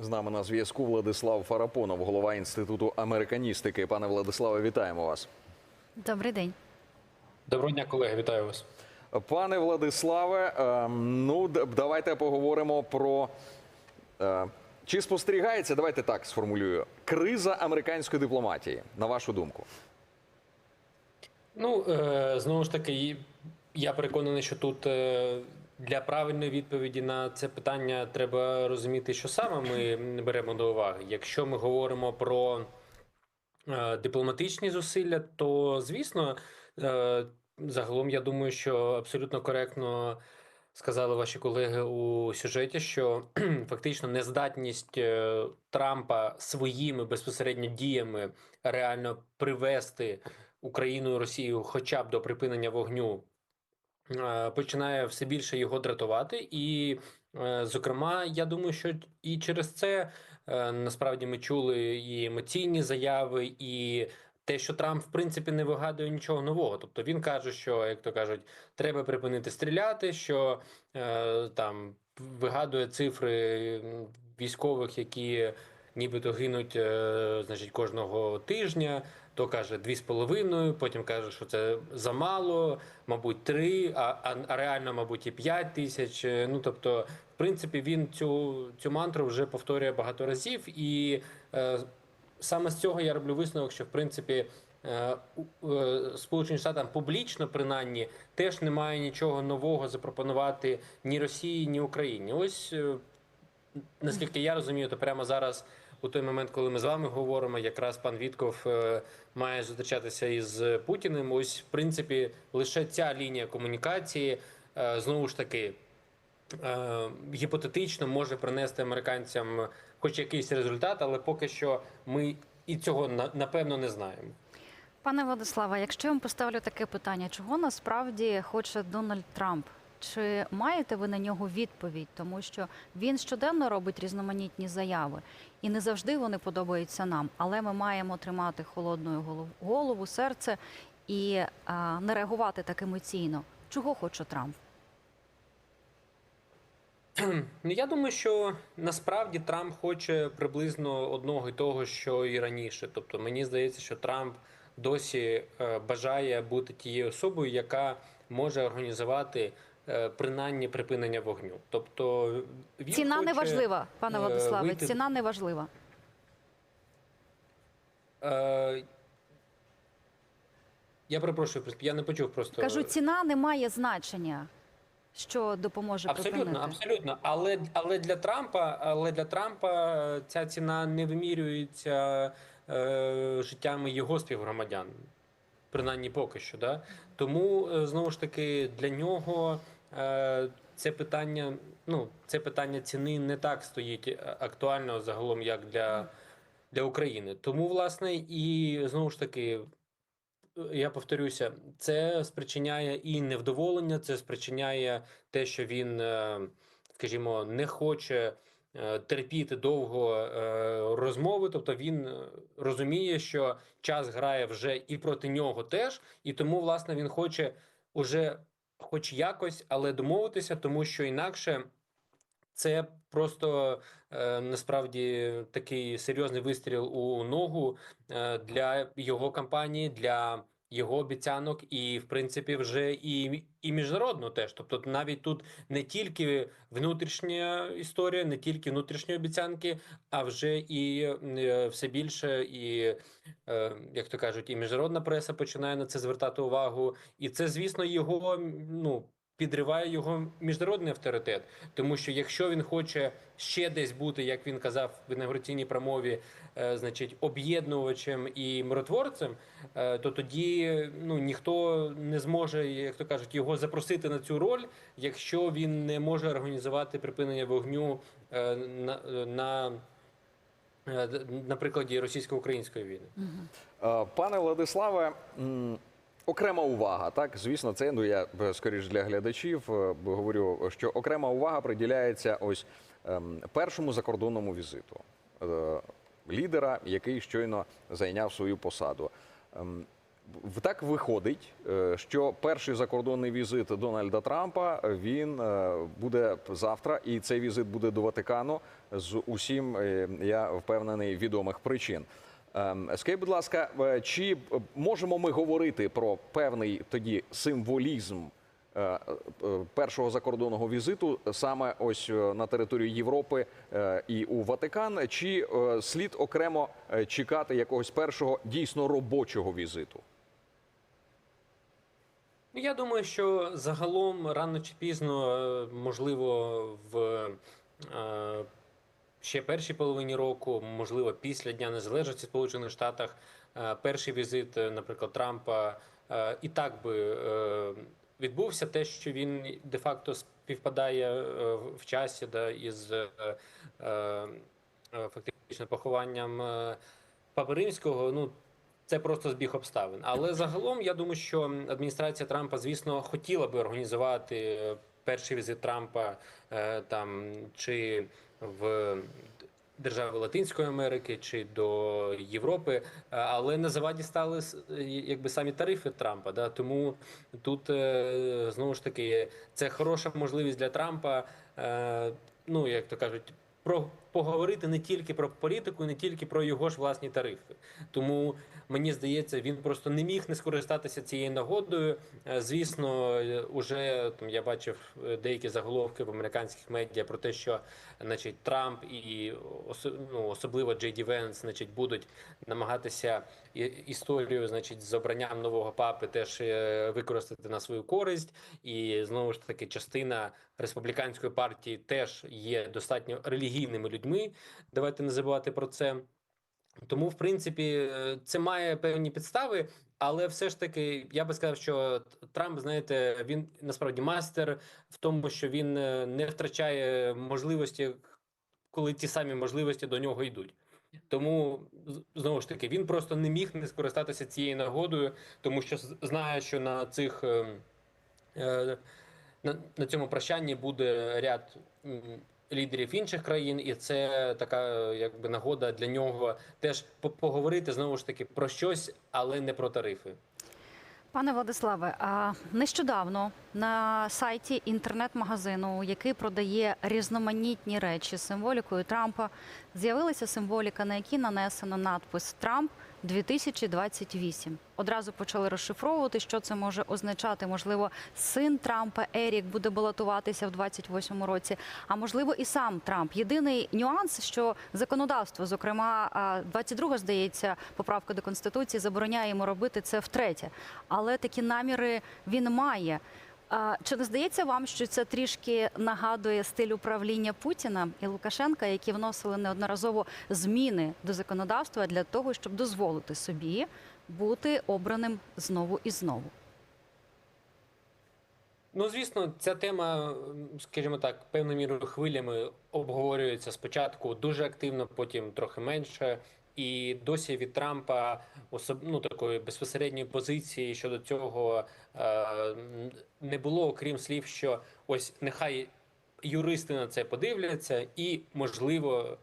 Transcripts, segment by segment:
З нами на зв'язку Владислав Фарапонов, голова інституту американістики. Пане Владиславе, вітаємо вас. Добрий день. Доброго дня, колеги, вітаю вас. Пане Владиславе, ем, ну давайте поговоримо про е, чи спостерігається, давайте так сформулюю, криза американської дипломатії, на вашу думку. Ну е, знову ж таки, я переконаний, що тут е, для правильної відповіді на це питання треба розуміти, що саме ми беремо до уваги. Якщо ми говоримо про е, дипломатичні зусилля, то звісно, е, загалом я думаю, що абсолютно коректно сказали ваші колеги у сюжеті, що фактично нездатність е, Трампа своїми безпосередньо діями реально привести Україну і Росію, хоча б до припинення вогню. Е, Починає все більше його дратувати, і, е, зокрема, я думаю, що і через це е, насправді ми чули і емоційні заяви, і те, що Трамп в принципі не вигадує нічого нового. Тобто він каже, що як то кажуть, треба припинити стріляти, що там вигадує цифри військових, які нібито гинуть, е, значить, кожного тижня. То каже дві з половиною, потім каже, що це замало, мабуть, три, а, а, реально, мабуть, і п'ять тисяч. Е, Ну тобто, в принципі, він цю, цю мантру вже повторює багато разів, і е, саме з цього я роблю висновок, що в принципі. е, Сполучені Штатам публічно, принаймні, теж немає нічого нового запропонувати ні Росії, ні Україні. Ось наскільки я розумію, то прямо зараз, у той момент, коли ми з вами говоримо, якраз пан Вітков е, має зустрічатися із Путіним. Ось, в принципі, лише ця лінія комунікації е, знову ж таки. е, Гіпотетично може принести американцям хоч якийсь результат, але поки що ми і цього напевно не знаємо. Пане Владиславе, якщо я вам поставлю таке питання, чого насправді хоче Дональд Трамп? Чи маєте ви на нього відповідь? Тому що він щоденно робить різноманітні заяви, і не завжди вони подобаються нам. Але ми маємо тримати холодною голову, серце і а, не реагувати так емоційно. Чого хоче Трамп? Ну, я думаю, що насправді Трамп хоче приблизно одного і того, що і раніше. Тобто, мені здається, що Трамп досі е, бажає бути тією особою, яка може організувати принаймні припинення вогню. Тобто він Ціна хоче, не важлива, пане е, Владиславе. вийти- Ціна не важлива. Е, я перепрошую, я не почув просто Кажу, ціна не має значення, що допоможе Абсолютно, припинити. абсолютно. Але але для Трампа, але для Трампа е, ця ціна не вимірюється е, життями його співгромадян, принаймні поки що. Да? Тому е, знову ж таки для нього е, це питання, ну це питання ціни не так стоїть е, актуально загалом, як для, для України. Тому, власне, і знову ж таки. Я повторюся, це спричиняє і невдоволення, це спричиняє те, що він, е, скажімо, не хоче е, терпіти довго е, розмови. Тобто він е, розуміє, що час грає вже і проти нього теж, і тому, власне, він хоче уже, хоч якось, але домовитися, тому що інакше. Це просто е, насправді такий серйозний вистріл у ногу е, для його кампанії, для його обіцянок, і в принципі вже і, і міжнародно теж. Тобто, навіть тут не тільки внутрішня історія, не тільки внутрішні обіцянки, а вже і е, все більше, і е, як то кажуть, і міжнародна преса починає на це звертати увагу. І це, звісно, його ну. Підриває його міжнародний авторитет, тому що якщо він хоче ще десь бути, як він казав в інаугураційній промові, е, значить об'єднувачем і миротворцем, е, то тоді ну ніхто не зможе, як то кажуть, його запросити на цю роль, якщо він не може організувати припинення вогню е, на, на, е, на прикладі російсько-української війни. Е, Пане Владиславе, окрема увага. Так, звісно, це ну я е, скоріш для глядачів е, говорю, що окрема увага приділяється ось ем, першому закордонному візиту е, лідера, який щойно зайняв свою посаду. Ем, так виходить, що перший закордонний візит Дональда Трампа він буде завтра, і цей візит буде до Ватикану з усім, я впевнений, відомих причин. Ем, Скажіть, будь ласка, е, чи е, можемо ми говорити про певний тоді символізм е, першого закордонного візиту саме ось на територію Європи і у Ватикан, чи слід окремо чекати якогось першого дійсно робочого візиту? Ну, Я думаю, що загалом рано чи пізно, можливо, в ще першій половині року, можливо, після Дня Незалежності в Сполучених Штатах, е, перший візит, е, наприклад, Трампа е, і так би відбувся. Те, що він де-факто співпадає в часі да, із фактично похованням Папи Римського, ну це просто збіг обставин. Але загалом я думаю, що адміністрація Трампа, звісно, хотіла би організувати перший візит Трампа е, там чи в держави Латинської Америки, чи до Європи, е, але на заваді стали якби самі тарифи Трампа. Да? Тому тут е, знову ж таки це хороша можливість для Трампа. Ну як то кажуть. Про поговорити не тільки про політику, не тільки про його ж власні тарифи. Тому мені здається, він просто не міг не скористатися цією нагодою. Е, Звісно, уже там я бачив е, деякі заголовки в американських медіа про те, що значить Трамп і ну, особливо Джей Ді Венс, значить, будуть намагатися історію, значить, з обранням нового папи теж е, використати на свою користь. І знову ж таки, частина республіканської партії теж є достатньо релігійними людьми. Давайте не забувати про це. Тому, в принципі, е, це має певні підстави, але все ж таки, я би сказав, що Трамп, знаєте, він насправді мастер в тому, що він е, не втрачає можливості, коли ті самі можливості до нього йдуть. Тому знову ж таки він просто не міг не скористатися цією нагодою, тому що знає, що на цих ем, е, на, цьому прощанні буде ряд лідерів інших країн, і це така якби нагода для нього теж поговорити знову ж таки про щось, але не про тарифи. Пане Владиславе, а нещодавно на сайті інтернет-магазину, який продає різноманітні речі з символікою Трампа, з'явилася символіка, на якій нанесено надпис Трамп 2028. Одразу почали розшифровувати, що це може означати. Можливо, син Трампа Ерік буде балотуватися в 28-му році. А можливо, і сам Трамп. Єдиний нюанс, що законодавство, зокрема, а, 22 здається, поправка до конституції забороняє йому робити це втретє. Але такі наміри він має. Чи не здається вам, що це трішки нагадує стиль управління Путіна і Лукашенка, які вносили неодноразово зміни до законодавства для того, щоб дозволити собі бути обраним знову і знову? Ну, звісно, ця тема, скажімо так, певною мірою хвилями обговорюється спочатку дуже активно, потім трохи менше. І досі від Трампа особ... ну, такої безпосередньої позиції щодо цього е, не було, окрім слів, що ось нехай юристи на це подивляться, і можливо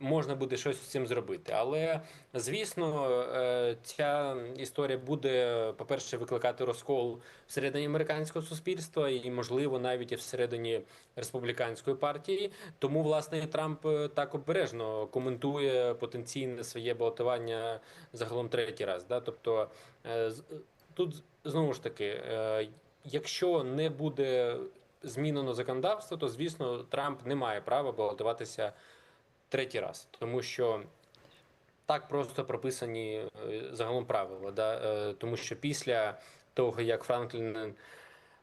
можна буде щось з цим зробити. Але звісно, е, ця історія буде, по-перше, викликати розкол всередині американського суспільства і, можливо, навіть і всередині республіканської партії. Тому, власне, Трамп е, так обережно коментує потенційне своє балотування загалом третій раз. Да? Тобто е, тут знову ж таки, якщо не буде змінено законодавство, то звісно Трамп не має права балотуватися третій раз, тому що так просто прописані е, загалом правила. Да? Е, Тому що після того, як Франклін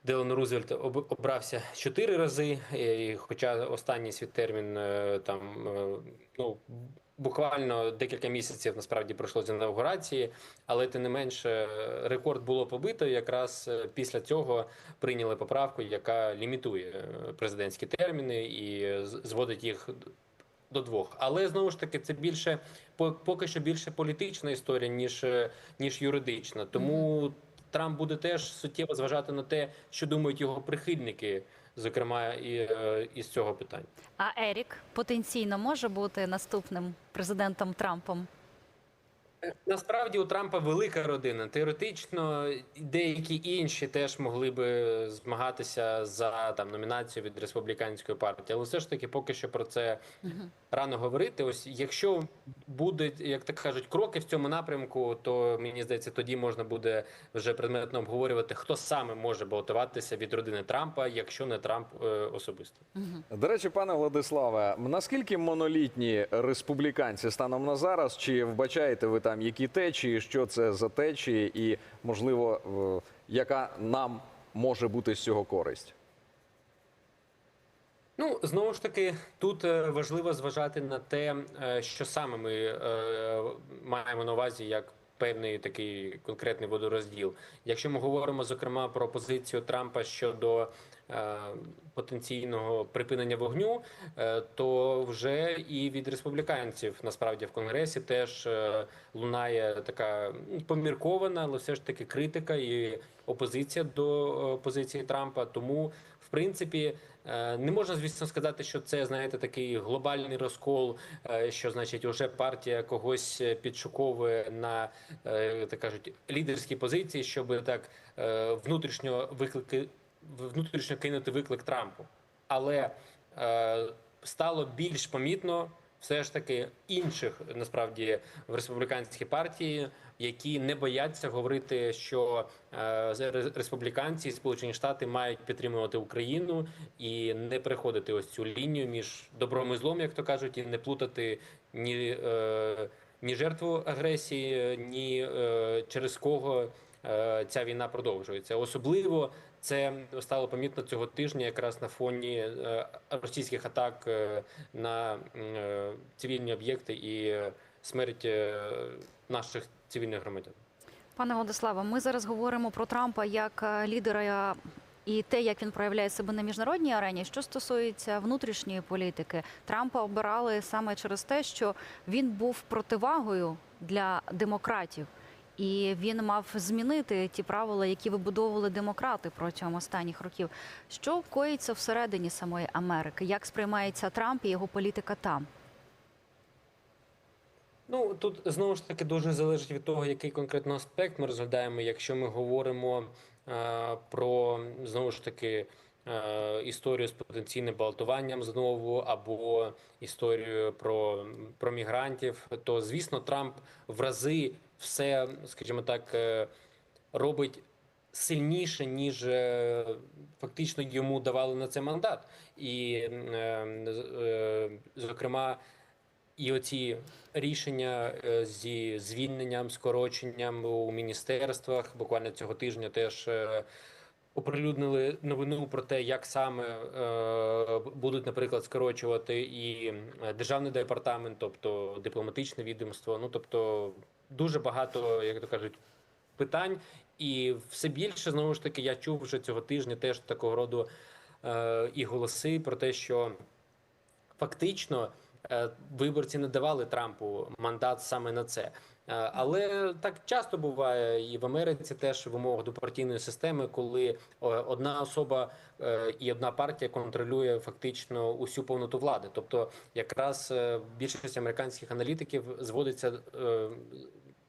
Делано Рузвельт обрався чотири рази, е, і хоча останній свій термін е, там е, ну буквально декілька місяців насправді пройшло з інаугурації, але тим не менше е, рекорд було побито. Якраз е, після цього прийняли поправку, яка лімітує е, президентські терміни і е, зводить їх до двох. Але знову ж таки, це більше по- поки що більше політична історія, ніж, е, ніж юридична. Тому Трамп буде теж суттєво зважати на те, що думають його прихильники, зокрема і е, із цього питання. А Ерік потенційно може бути наступним президентом Трампом? Насправді у Трампа велика родина. Теоретично деякі інші теж могли би змагатися за там номінацію від республіканської партії, але все ж таки поки що про це рано говорити. Ось якщо будуть, як так кажуть, кроки в цьому напрямку, то мені здається, тоді можна буде вже предметно обговорювати, хто саме може балотуватися від родини Трампа, якщо не Трамп е, особисто. До речі, пане Владиславе, наскільки монолітні республіканці станом на зараз? Чи вбачаєте ви там які течії, що це за течії, і можливо, яка нам може бути з цього користь? Ну знову ж таки, тут е, важливо зважати на те, е, що саме ми е, маємо на увазі як певний такий конкретний водорозділ. Якщо ми говоримо зокрема про позицію Трампа щодо потенційного припинення вогню, то вже і від республіканців насправді в конгресі теж лунає така поміркована, але все ж таки критика і опозиція до е, позиції Трампа. Тому, в принципі, е, не можна, звісно, сказати, що це знаєте такий глобальний розкол, е, що значить, уже партія когось підшуковує на так кажуть лідерські позиції, щоб так внутрішньо виклики внутрішньо кинути виклик Трампу. Але стало більш помітно все ж таки інших насправді в республіканській партії, які не бояться говорити, що е, республіканці Сполучені Штати мають підтримувати Україну і не переходити ось цю лінію між добром і злом, як то кажуть, і не плутати ні, е, ні жертву агресії, ні е, через кого ця війна продовжується. Особливо це стало помітно цього тижня, якраз на фоні російських атак на цивільні об'єкти і смерть наших цивільних громадян. Пане Владиславе, ми зараз говоримо про Трампа як е, лідера і те, як він проявляє себе на міжнародній арені. Що стосується внутрішньої політики, Трампа обирали саме через те, що він був противагою для демократів. І він мав змінити ті правила, які вибудовували демократи протягом останніх років. Що коїться всередині самої Америки? Як сприймається Трамп і його політика там? Ну тут знову ж таки дуже залежить від того, який конкретно аспект ми розглядаємо. Якщо ми говоримо е, про знову ж таки е, історію з потенційним балотуванням знову, або історію про, про мігрантів, то звісно Трамп в рази все, скажімо так, е, робить сильніше, ніж е, фактично йому давали на це мандат, і е, е, зокрема. І оці рішення е, зі звільненням, скороченням у міністерствах буквально цього тижня теж е, оприлюднили новину про те, як саме е, будуть, наприклад, скорочувати і державний департамент, тобто дипломатичне відомство. Ну тобто дуже багато, як то кажуть, питань, і все більше знову ж таки я чув вже цього тижня теж такого роду і голоси про те, що фактично виборці не давали Трампу мандат саме на це. Е, Але так часто буває і в Америці теж в умовах двопартійної системи, коли е, одна особа е, і одна партія контролює фактично усю повноту влади. Тобто, якраз е, більшість американських аналітиків зводиться е,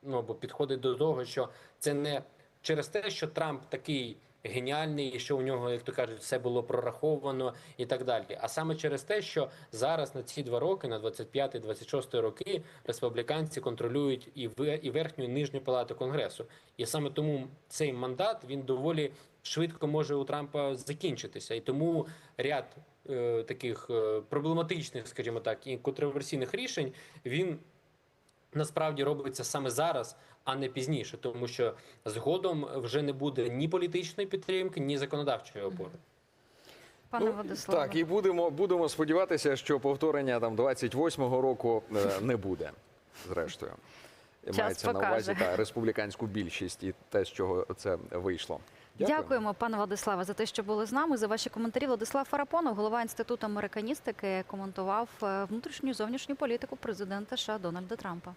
ну або підходить до того, що це не через те, що Трамп такий геніальний, і що у нього, як то кажуть, все було прораховано і так далі. А саме через те, що зараз на ці два роки, на 25-26 роки, республіканці контролюють і ви- і верхню, і нижню палату конгресу. І саме тому цей мандат він доволі швидко може у Трампа закінчитися. І тому ряд е, таких е, проблематичних, скажімо так, і контроверсійних рішень він насправді робиться саме зараз, а не пізніше, тому що згодом вже не буде ні політичної підтримки, ні законодавчої опори. Пане Владиславе, Ну, Так, і будемо, будемо сподіватися, що повторення там 28-го року е, не буде. Зрештою, Час мається на увазі та республіканську більшість і те, з чого це вийшло. Дякуємо, пане Владиславе, за те, що були з нами. За ваші коментарі. Владислав Фарапонов, голова інституту американістики, коментував е, внутрішню і зовнішню політику президента США Дональда Трампа.